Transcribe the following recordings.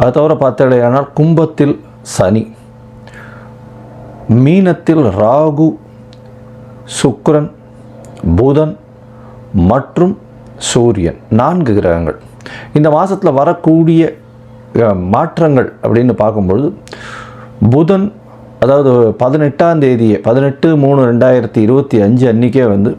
அது தவிர பார்த்தடையானால் கும்பத்தில் சனி மீனத்தில் ராகு சுக்ரன் புதன் மற்றும் சூரியன் நான்கு கிரகங்கள். இந்த மாதத்தில் வரக்கூடிய மாற்றங்கள் அப்படின்னு பார்க்கும்பொழுது புதன் அதாவது பதினெட்டாம் தேதியே பதினெட்டு மூணு ரெண்டாயிரத்தி இருபத்தி அஞ்சு அன்றைக்கே வந்து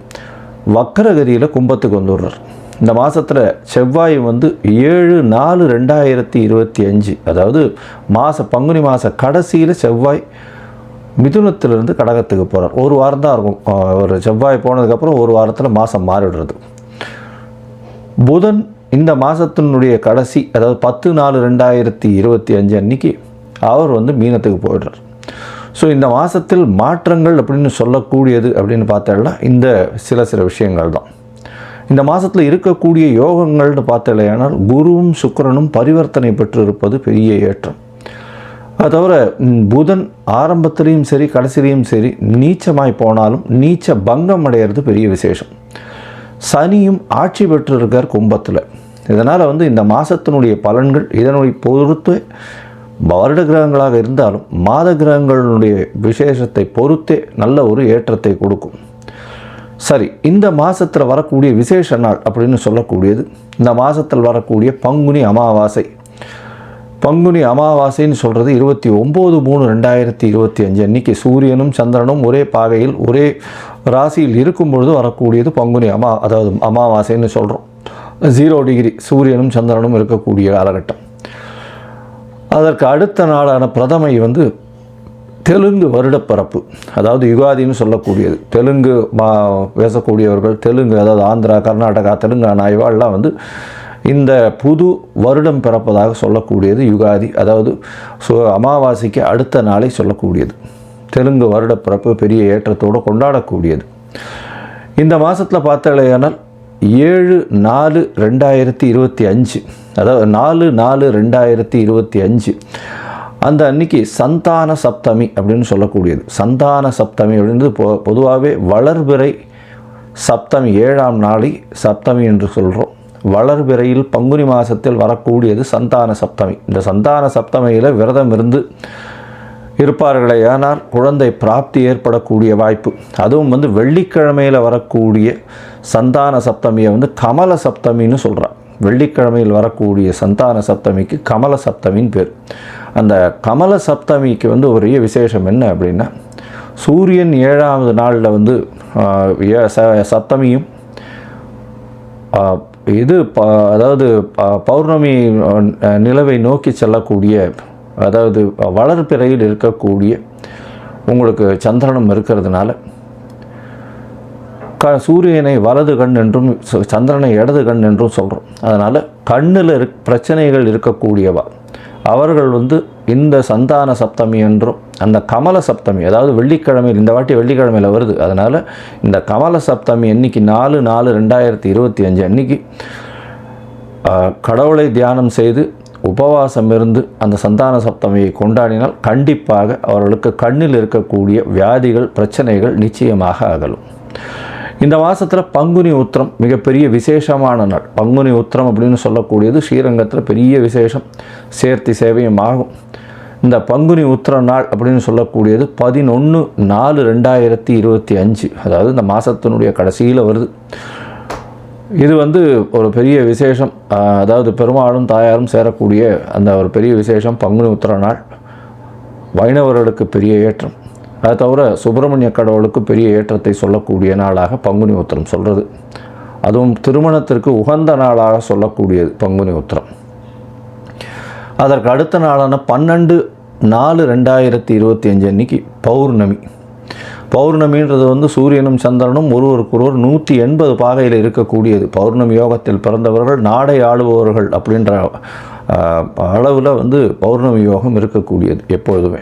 வக்கரகதியில் கும்பத்துக்கு வந்துடுறார். இந்த மாதத்தில் செவ்வாய் வந்து ஏழு நாலு ரெண்டாயிரத்தி இருபத்தி அஞ்சு. அதாவது மாத பங்குனி மாத கடைசியில் செவ்வாய் மிதுனத்திலிருந்து கடகத்துக்கு போகிறார் ஒரு வாரம் தான் இருக்கும். ஒரு செவ்வாய் போனதுக்கப்புறம் ஒரு வாரத்தில் மாதம் மாறிடுறது. புதன் இந்த மாதத்தினுடைய கடைசி அதாவது பத்து நாலு ரெண்டாயிரத்தி இருபத்தி அஞ்சு அன்னைக்கு அவர் வந்து மீனத்துக்கு போயிடுறார். ஸோ இந்த மாதத்தில் மாற்றங்கள் அப்படின்னு சொல்லக்கூடியது அப்படின்னு பார்த்தோம்னா இந்த சில சில விஷயங்கள் தான். இந்த மாதத்தில் இருக்கக்கூடிய யோகங்கள்னு பார்த்தலையானால் குருவும் சுக்கரனும் பரிவர்த்தனை பெற்று இருப்பது பெரிய ஏற்றம். அது தவிர புதன் ஆரம்பத்திலையும் சரி கடைசிலையும் சரி நீச்சமாய் போனாலும் நீச்ச பங்கம் அடையிறது பெரிய விசேஷம். சனியும் ஆட்சி பெற்றிருக்கார் கும்பத்தில். இதனால் வந்து இந்த மாதத்தினுடைய பலன்கள் இதனுடைய பொறுத்து வருட கிரகங்களாக இருந்தாலும் மாத கிரகங்களுடைய விசேஷத்தை பொறுத்தே நல்ல ஒரு ஏற்றத்தை கொடுக்கும். சரி இந்த மாதத்தில் வரக்கூடிய விசேஷ நாள் அப்படின்னு சொல்லக்கூடியது இந்த மாதத்தில் வரக்கூடிய பங்குனி அமாவாசை. பங்குனி அமாவாசைன்னு சொல்கிறது இருபத்தி ஒம்பது மூணு ரெண்டாயிரத்தி இருபத்தி அஞ்சு அன்றைக்கி சூரியனும் சந்திரனும் ஒரே பாகையில் ஒரே ராசியில் இருக்கும் பொழுது வரக்கூடியது பங்குனி அமா அதாவது அமாவாசைன்னு சொல்கிறோம் ஜீரோ டிகிரி சூரியனும் சந்திரனும் இருக்கக்கூடிய காலகட்டம். அதற்கு அடுத்த நாளான பிரதமை வந்து தெலுங்கு வருடப்பரப்பு அதாவது யுகாதின்னு சொல்லக்கூடியது. தெலுங்கு மா பேசக்கூடியவர்கள் தெலுங்கு அதாவது ஆந்திரா கர்நாடகா தெலுங்கானா இவாள்லாம் வந்து இந்த புது வருடம் பிறப்பதாக சொல்லக்கூடியது யுகாதி. அதாவது சு அமாவாசைக்கு அடுத்த நாளை சொல்லக்கூடியது. தெலுங்கு வருடப்பிறப்பு பெரிய ஏற்றத்தோடு கொண்டாடக்கூடியது. இந்த மாதத்தில் பார்த்தாலேயானால் ஏழு நாலு ரெண்டாயிரத்தி இருபத்தி அஞ்சு. அதாவது நாலு நாலு ரெண்டாயிரத்தி இருபத்தி அஞ்சு. அந்த அன்னைக்கு சந்தான சப்தமி அப்படின்னு சொல்லக்கூடியது. சந்தான சப்தமி அப்படின்றது பொ பொதுவாகவே வளர்பிறை சப்தமி ஏழாம் நாளை சப்தமி என்று சொல்கிறோம் வளர்பிறையில் பங்குனி மாதத்தில் வரக்கூடியது சந்தான சப்தமி. இந்த சந்தான சப்தமியில் விரதம் இருந்து இருப்பார்களே ஆனால் குழந்தை பிராப்தி ஏற்படக்கூடிய வாய்ப்பு. அதுவும் வந்து வெள்ளிக்கிழமையில் வரக்கூடிய சந்தான சப்தமியை வந்து கமல சப்தமின்னு சொல்கிறான் வெள்ளிக்கிழமையில் வரக்கூடிய சந்தான சப்தமிக்கு கமல சப்தமின்னு பேர். அந்த கமல சப்தமிக்கு வந்து ஒரே விசேஷம் என்ன அப்படின்னா சூரியன் ஏழாவது நாளில் வந்து ஏ- ச- சப்தமியும் இது ப அதாவது ப- பௌர்ணமி நிலவை நோக்கி செல்லக்கூடிய அதாவது வளர்ப்பிறையில் இருக்கக்கூடிய உங்களுக்கு சந்திரனும் இருக்கிறதுனால க சூரியனை வலது கண் என்றும் சந்திரனை இடது கண் என்றும் சொல்கிறோம் அதனால் கண்ணில் இருக் பிரச்சனைகள் இருக்கக்கூடியவா? அவர்கள் வந்து இந்த சந்தான சப்தமி என்றும் அந்த கமல சப்தமி அதாவது வெள்ளிக்கிழமையில் இந்த வாட்டி வெள்ளிக்கிழமையில் வருது. அதனால் இந்த கமல சப்தமி அன்னைக்கு நாலு நாலு ரெண்டாயிரத்தி இருபத்தி அஞ்சு அன்னைக்கு கடவுளை தியானம் செய்து உபவாசம் இருந்து அந்த சந்தான சப்தமியை கொண்டாடினால் கண்டிப்பாக அவர்களுக்கு கண்ணில் இருக்கக்கூடிய வியாதிகள் பிரச்சனைகள் நிச்சயமாக அகலும். இந்த மாதத்தில் பங்குனி உத்திரம் மிகப்பெரிய விசேஷமான நாள். பங்குனி உத்திரம் அப்படின்னு சொல்லக்கூடியது ஸ்ரீரங்கத்தில் பெரிய விசேஷம். சேர்த்தி சேவையும் ஆகும். இந்த பங்குனி உத்திர நாள் அப்படின்னு சொல்லக்கூடியது பதினொன்று நாலு ரெண்டாயிரத்தி இருபத்தி அஞ்சு. அதாவது இந்த மாதத்தினுடைய கடைசியில் வருது. இது வந்து ஒரு பெரிய விசேஷம். அதாவது பெருமாளும் தாயாரும் சேரக்கூடிய அந்த ஒரு பெரிய விசேஷம் பங்குனி உத்திர நாள். வைணவர்களுக்கு பெரிய ஏற்றம். அது தவிர சுப்பிரமணிய கடவுளுக்கு பெரிய ஏற்றத்தை சொல்லக்கூடிய நாளாக பங்குனி உத்திரம் சொல்கிறது அதுவும் திருமணத்திற்கு உகந்த நாளாக சொல்லக்கூடியது பங்குனி உத்திரம். அதற்கு அடுத்த நாளான பன்னெண்டு நாலு ரெண்டாயிரத்தி இருபத்தி அஞ்சு அன்னைக்கு பௌர்ணமி. பௌர்ணமின்றது வந்து சூரியனும் சந்திரனும் ஒருவருக்கொருவர் நூற்றி எண்பது பாகையில் இருக்கக்கூடியது. பௌர்ணமி யோகத்தில் பிறந்தவர்கள் நாடை ஆளுபவர்கள் அப்படின்ற அளவில் வந்து பௌர்ணமி யோகம் இருக்கக்கூடியது எப்பொழுதுமே.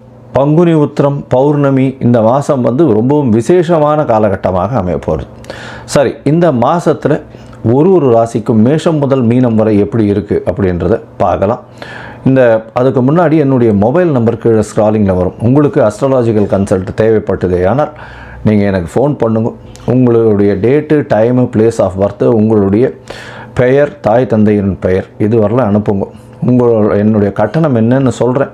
பங்குனி உத்திரம் பௌர்ணமி இந்த மாதம் வந்து ரொம்பவும் விசேஷமான காலகட்டமாக அமையப்போகுது. சரி இந்த மாதத்தில் ஒரு ஒரு ராசிக்கும் மேஷம் முதல் மீனம் வரை எப்படி இருக்குது அப்படின்றத பார்க்கலாம். இந்த அதுக்கு முன்னாடி என்னுடைய மொபைல் நம்பர் கீழே ஸ்க்ராலிங்கில் வரும். உங்களுக்கு அஸ்ட்ராலாஜிக்கல் கன்சல்ட் தேவைப்பட்டது ஆனால் நீங்கள் எனக்கு ஃபோன் பண்ணுங்கள் உங்களுடைய date time place of birth உங்களுடைய பெயர் தாய் தந்தையின் பெயர் இது அனுப்புங்க. உங்களோட என்னுடைய கட்டணம் என்னன்னு சொல்கிறேன்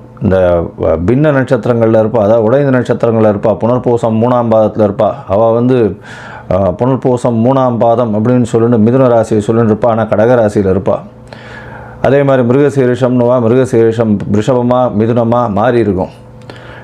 இந்த வ- பின்ன நட்சத்திரங்களில் இருப்பா அதாவது உடைந்த நட்சத்திரங்களில் இருப்பா புனர்பூசம் மூணாம் பாதத்தில் இருப்பா. அவள் வந்து புனர்பூசம் மூணாம் பாதம் அப்படின்னு சொல்லிட்டு மிதுன ராசியை சொல்லிட்டு இருப்பா ஆனால் கடகராசியில் இருப்பா. அதே மாதிரி மிருகசீரிஷம்னுவா மிருகசீரிஷம் ரிஷபமாக மிதுனமாக மாறி இருக்கும்.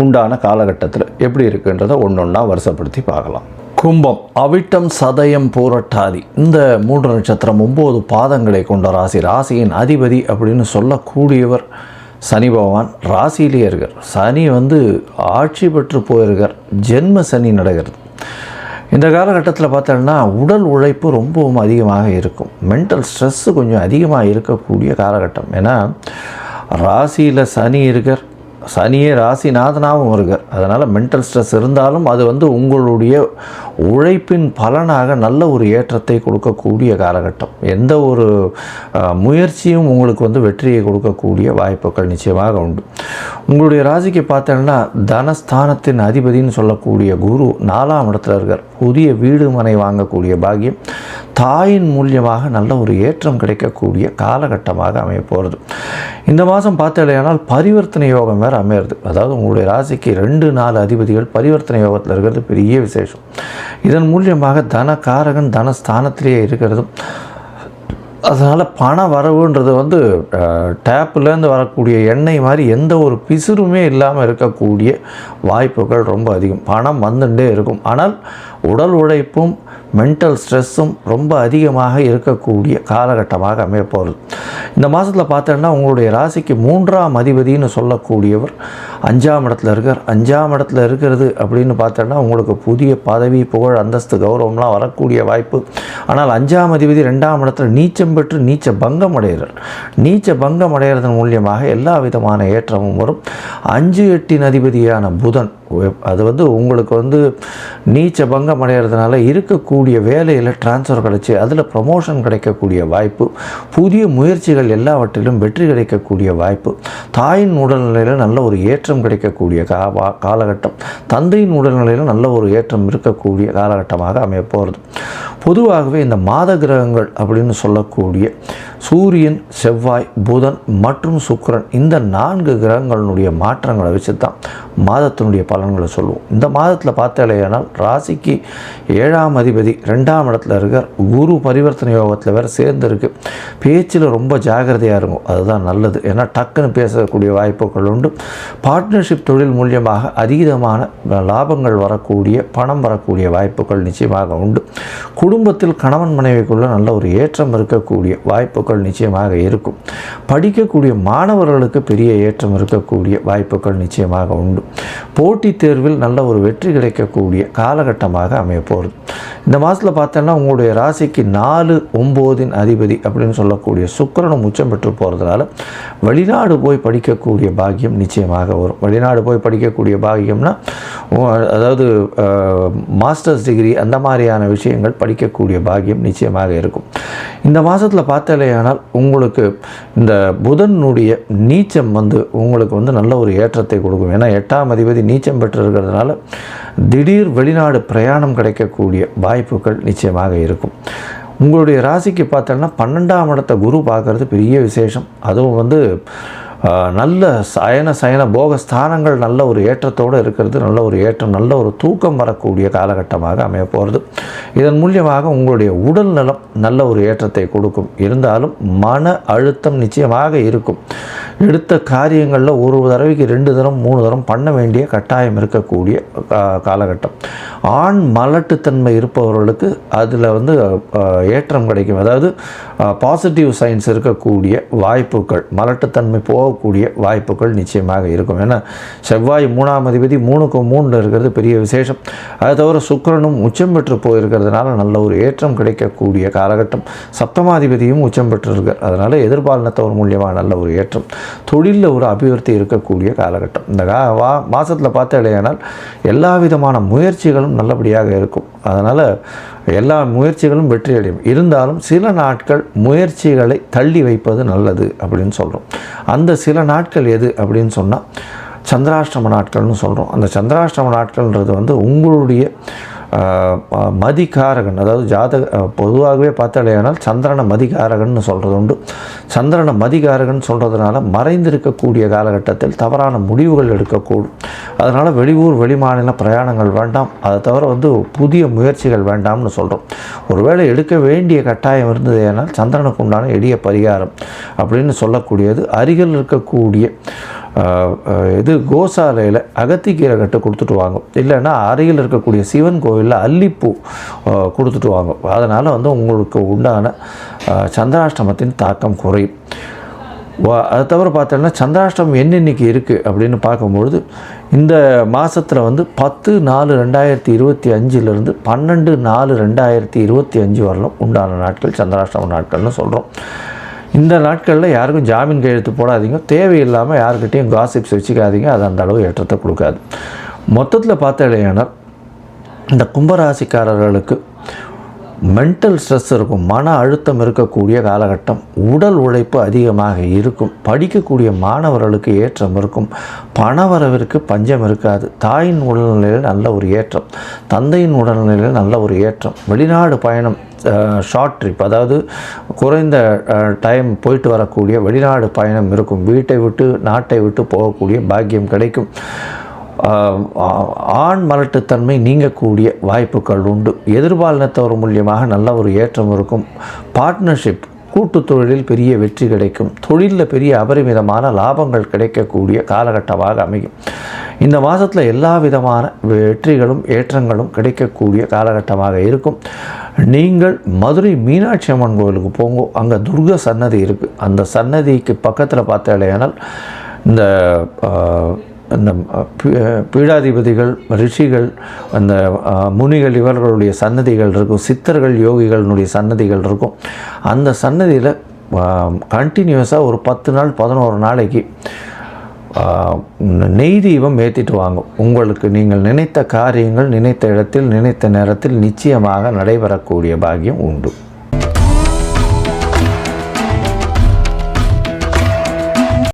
உண்டான காலகட்டத்தில் எப்படி இருக்குன்றதை ஒன்று ஒன்றா வருஷப்படுத்தி பார்க்கலாம். கும்பம் அவிட்டம் சதயம் பூரட்டாதி. இந்த மூன்று நட்சத்திரம் ஒம்பது பாதங்களை கொண்ட ராசி. ராசியின் அதிபதி அப்படின்னு சொல்லக்கூடியவர் சனி பகவான். ராசியிலே இருக்கார். சனி வந்து ஆட்சி பெற்று போயிருக்கார். ஜென்ம சனி நடக்கிறது. இந்த காலகட்டத்தில் பார்த்தோம்னா உடல் உழைப்பு ரொம்பவும் அதிகமாக இருக்கும். மென்டல் ஸ்ட்ரெஸ்ஸு கொஞ்சம் அதிகமாக இருக்கக்கூடிய காலகட்டம். ஏன்னா ராசியில் சனி இருக்கார். சனியே ராசிநாதனாகவும் இருக்கார் அதனால் மென்டல் ஸ்ட்ரெஸ் இருந்தாலும் அது வந்து உங்களுடைய உழைப்பின் பலனாக நல்ல ஒரு ஏற்றத்தை கொடுக்கக்கூடிய காலகட்டம். எந்த ஒரு முயற்சியும் உங்களுக்கு வந்து வெற்றியை கொடுக்கக்கூடிய வாய்ப்புகள் நிச்சயமாக உண்டு. உங்களுடைய ராசிக்கு பார்த்தோம்னா தனஸ்தானத்தின் அதிபதின்னு சொல்லக்கூடிய குரு நாலாம் இடத்துல இருக்கார். புதிய வீடு மனை வாங்கக்கூடிய பாக்கியம். தாயின் மூலியமாக நல்ல ஒரு ஏற்றம் கிடைக்கக்கூடிய காலகட்டமாக அமைய போகிறது இந்த மாதம் பார்த்தலையானால் பரிவர்த்தனை யோகம் வேற அமையிறது. அதாவது உங்களுடைய ராசிக்கு ரெண்டு நாலு அதிபதிகள் பரிவர்த்தனை யோகத்தில் இருக்கிறது பெரிய விசேஷம். இதன் மூலியமாக தனக்காரகன் தன ஸ்தானத்திலேயே இருக்கிறதும் அதனால் பண வரவுன்றது வந்து டேப்லேருந்து வரக்கூடிய எண்ணெய் மாதிரி எந்த ஒரு பிசுறுமே இல்லாமல் இருக்கக்கூடிய வாய்ப்புகள் ரொம்ப அதிகம். பணம் வந்துட்டே இருக்கும். ஆனால் உடல் உழைப்பும் மென்டல் ஸ்ட்ரெஸ்ஸும் ரொம்ப அதிகமாக இருக்கக்கூடிய காலகட்டமாக அமைய இந்த மாதத்தில் பார்த்தோன்னா உங்களுடைய ராசிக்கு மூன்றாம் அதிபதினு சொல்லக்கூடியவர் அஞ்சாம் இடத்துல இருக்கார். அஞ்சாம் இடத்துல இருக்கிறது அப்படின்னு பார்த்தோன்னா உங்களுக்கு புதிய பதவி புகழ் அந்தஸ்து கௌரவம்லாம் வரக்கூடிய வாய்ப்பு. ஆனால் அஞ்சாம் அதிபதி ரெண்டாம் இடத்துல நீச்சம் பெற்று நீச்ச பங்கம் அடைகிறார். நீச்ச பங்கம் அடைகிறதன் மூலியமாக எல்லா விதமான ஏற்றமும் வரும். அஞ்சு எட்டின் அதிபதியான புதன் அது வந்து உங்களுக்கு வந்து நீச்ச பங்கம் அடைகிறதுனால இருக்கக்கூடிய வேலையில் டிரான்ஸ்ஃபர் கிடச்சி அதில் ப்ரமோஷன் கிடைக்கக்கூடிய வாய்ப்பு புதிய முயற்சிகள் எல்லாவற்றிலும் வெற்றி கிடைக்கக்கூடிய வாய்ப்பு தாயின் உடல்நிலையில் நல்ல ஒரு ஏற்றம் கிடைக்கக்கூடிய கா காலகட்டம் தந்தையின் உடல்நிலையில் நல்ல ஒரு ஏற்றம் இருக்கக்கூடிய காலகட்டமாக அமைய போகிறது பொதுவாகவே இந்த மாத கிரகங்கள் அப்படின்னு சொல்லக்கூடிய சூரியன் செவ்வாய் புதன் மற்றும் சுக்கரன் இந்த நான்கு கிரகங்களுடைய மாற்றங்களை வச்சு தான் மாதத்தினுடைய பலன்களை சொல்லுவோம். இந்த மாதத்தில் பார்த்தாலேயானால் ராசிக்கு ஏழாம் அதிபதி ரெண்டாம் இடத்துல இருக்கார். குரு பரிவர்த்தனை யோகத்தில் வேறு சேர்ந்துருக்கு. பேச்சில் ரொம்ப ஜாகிரதையாக இருக்கும். அதுதான் நல்லது. ஏன்னா டக்குன்னு பேசக்கூடிய வாய்ப்புகள் உண்டு. பார்ட்னர்ஷிப் தொழில் மூலியமாக அதீதமான லாபங்கள் வரக்கூடிய பணம் வரக்கூடிய வாய்ப்புகள் நிச்சயமாக உண்டு. குடும்பத்தில் கணவன் மனைவிக்குள்ள நல்ல ஒரு ஏற்றம் இருக்கக்கூடிய வாய்ப்புகள் நிச்சயமாக இருக்கும். படிக்கக்கூடிய மாணவர்களுக்கு பெரிய ஏற்றம் இருக்கக்கூடிய வாய்ப்புகள் நிச்சயமாக உண்டு. போட்டித் தேர்வில் நல்ல ஒரு வெற்றி கிடைக்கக்கூடிய காலகட்டமாக அமையப்போகிறது. இந்த மாதத்தில் பார்த்தோன்னா உங்களுடைய ராசிக்கு நாலு ஒம்போதின் அதிபதி அப்படின்னு சொல்லக்கூடிய சுக்கிரனும் உச்சம் பெற்று போகிறதுனால வெளிநாடு போய் படிக்கக்கூடிய பாக்கியம் நிச்சயமாக வரும். வெளிநாடு போய் படிக்கக்கூடிய பாக்கியம்னா அதாவது மாஸ்டர்ஸ் டிகிரி அந்த மாதிரியான விஷயங்கள் படிக்கக்கூடிய பாக்கியம் நிச்சயமாக இருக்கும். இந்த மாதத்தில் பார்த்தாலேயானால் உங்களுக்கு இந்த புதனுடைய நீச்சம் வந்து உங்களுக்கு வந்து நல்ல ஒரு ஏற்றத்தை கொடுக்கும். ஏன்னா எட்டாம் அதிபதி நீச்சம் பெற்று இருக்கிறதுனால திடீர் வெளிநாடு பிரயாணம் கிடைக்கக்கூடிய வாய்ப்புகள் நிச்சயமாக இருக்கும். உங்களுடைய ராசிக்கு பார்த்தோன்னா பன்னெண்டாம் இடத்த குரு பார்க்குறது பெரிய விசேஷம். அதுவும் வந்து நல்ல சயன சயன போக ஸ்தானங்கள் நல்ல ஒரு ஏற்றத்தோடு இருக்கிறது நல்ல ஒரு ஏற்றம் நல்ல ஒரு தூக்கம் வரக்கூடிய காலகட்டமாக அமைய போகிறது இதன் மூலியமாக உங்களுடைய உடல் நலம் நல்ல ஒரு ஏற்றத்தை கொடுக்கும். இருந்தாலும் மன அழுத்தம் நிச்சயமாக இருக்கும். எடுத்த காரியங்களில் ஒரு தடவைக்கு ரெண்டு தரம் மூணு தரம் பண்ண வேண்டிய கட்டாயம் இருக்கக்கூடிய கா- காலகட்டம். ஆண் மலட்டுத்தன்மை இருப்பவர்களுக்கு அதில் வந்து ஏற்றம் கிடைக்கும். அதாவது பாசிட்டிவ் சைன்ஸ் இருக்கக்கூடிய வாய்ப்புகள் மலட்டுத்தன்மை போக போகக்கூடிய வாய்ப்புகள் நிச்சயமாக இருக்கும். ஏன்னா செவ்வாய் மூணாம் அதிபதி மூணுக்கு மூணில் இருக்கிறது பெரிய விசேஷம். அதை தவிர சுக்கரனும் உச்சம் பெற்று போயிருக்கிறதுனால நல்ல ஒரு ஏற்றம் கிடைக்கக்கூடிய காலகட்டம். சப்தமாதிபதியும் உச்சம் பெற்று இருக்கார் அதனால் எதிர்பாலினத்தவர் மூலியமாக நல்ல ஒரு ஏற்றம். தொழிலில் ஒரு அபிவிருத்தி இருக்கக்கூடிய காலகட்டம். இந்த கா வா மாதத்தில் பார்த்தாலேயானால் எல்லா விதமான முயற்சிகளும் நல்லபடியாக இருக்கும். அதனால் எல்லா முயற்சிகளும் வெற்றி அடையும் இருந்தாலும் சில நாட்கள் முயற்சிகளை தள்ளி வைப்பது நல்லது அப்படின்னு சொல்கிறோம் அந்த சில நாட்கள் எது அப்படின்னு சொன்னால் சந்திராஷ்டம நாட்கள்னு சொல்கிறோம் அந்த சந்திராஷ்டம நாட்கள்ன்றது வந்து உங்களுடைய மதிகாரகன் அதாவது ஜாதக பொதுவாகவே பார்த்தாலேயானால் சந்திரனை மதிகாரகன்னு சொல்கிறது உண்டு. சந்திரனை மதிகாரகன் சொல்கிறதுனால மறைந்திருக்கக்கூடிய காலகட்டத்தில் தவறான முடிவுகள் எடுக்கக்கூடும். அதனால் வெளியூர் வெளிமாநில பிரயாணங்கள் வேண்டாம். அதை தவிர வந்து புதிய முயற்சிகள் வேண்டாம்னு சொல்கிறோம் ஒருவேளை எடுக்க வேண்டிய கட்டாயம் இருந்தது ஏனால் சந்திரனுக்கு உண்டான எளிய பரிகாரம் அப்படின்னு சொல்லக்கூடியது. அருகில் இருக்கக்கூடிய இது கோசாலையில் அகத்திக்கீரை கட்டு கொடுத்துட்டு வாங்க. இல்லைன்னா அருகில் இருக்கக்கூடிய சிவன் கோவிலில் அல்லிப்பூ கொடுத்துட்டு வாங்க. அதனால் வந்து உங்களுக்கு உண்டான சந்திராஷ்டமத்தின் தாக்கம் குறையும். அது தவிர பார்த்தோன்னா சந்திராஷ்டமம் என்னென்னைக்கு இருக்குது அப்படின்னு பார்க்கும்பொழுது இந்த மாதத்தில் வந்து பத்து நாலு ரெண்டாயிரத்தி இருபத்தி அஞ்சிலிருந்து பன்னெண்டு நாலு ரெண்டாயிரத்தி இருபத்தி அஞ்சு வரலாம் உண்டான நாட்கள் சந்திராஷ்டம நாட்கள்னு சொல்கிறோம் இந்த நாட்களில் யாருக்கும் ஜாமீன் கையெழுத்து போடாதீங்க. தேவையில்லாமல் யாருக்கிட்டையும் காசிப்ஸ் வச்சுக்காதீங்க. அது அந்த அளவு ஏற்றத்தை கொடுக்காது. மொத்தத்தில் பார்த்தாலேயானால் இந்த கும்பராசிக்காரர்களுக்கு மென்டல் ஸ்ட்ரெஸ் இருக்கும். மன அழுத்தம் இருக்கக்கூடிய காலகட்டம். உடல் உழைப்பு அதிகமாக இருக்கும். படிக்கக்கூடிய மாணவர்களுக்கு ஏற்றம் இருக்கும். பணவரவிற்கு பஞ்சம் இருக்காது. தாயின் உடல்நிலையில் நல்ல ஒரு ஏற்றம். தந்தையின் உடல்நிலையில் நல்ல ஒரு ஏற்றம். வெளிநாடு பயணம் ஷார்ட் ட்ரிப் அதாவது குறைந்த டைம் போயிட்டு வரக்கூடிய வெளிநாடு பயணம் இருக்கும். வீட்டை விட்டு நாட்டை விட்டு போகக்கூடிய பாக்கியம் கிடைக்கும். ஆண் மலட்டுத்தன்மை நீங்கக்கூடிய வாய்ப்புகள் உண்டு. எதிர்பாலினத்தவர் மூலியமாக நல்ல ஒரு ஏற்றம் இருக்கும். பார்ட்னர்ஷிப் கூட்டு தொழிலில் பெரிய வெற்றி கிடைக்கும். தொழிலில் பெரிய அபரிமிதமான லாபங்கள் கிடைக்கக்கூடிய காலகட்டமாக அமையும். இந்த மாதத்தில் எல்லா விதமான வெற்றிகளும் ஏற்றங்களும் கிடைக்கக்கூடிய காலகட்டமாக இருக்கும். நீங்கள் மதுரை மீனாட்சி அம்மன் கோவிலுக்கு போங்க. அங்கே துர்க சன்னதி இருக்குது அந்த சன்னதிக்கு பக்கத்தில் பார்த்தாலேயானால் இந்த அந்த பீ- பீடாதிபதிகள் ரிஷிகள் அந்த முனிகள் இவர்களுடைய சன்னதிகள் இருக்கும் சித்தர்கள் யோகிகளுடைய சன்னதிகள் இருக்கும். அந்த சன்னதியில் கண்டினியூஸாக ஒரு பத்து நாள் பதினோரு நாளைக்கு நெய் தீபம் ஏற்றிட்டு வாங்க உங்களுக்கு நீங்கள் நினைத்த காரியங்கள் நினைத்த இடத்தில் நினைத்த நேரத்தில் நிச்சயமாக நடைபெறக்கூடிய பாக்கியம் உண்டு.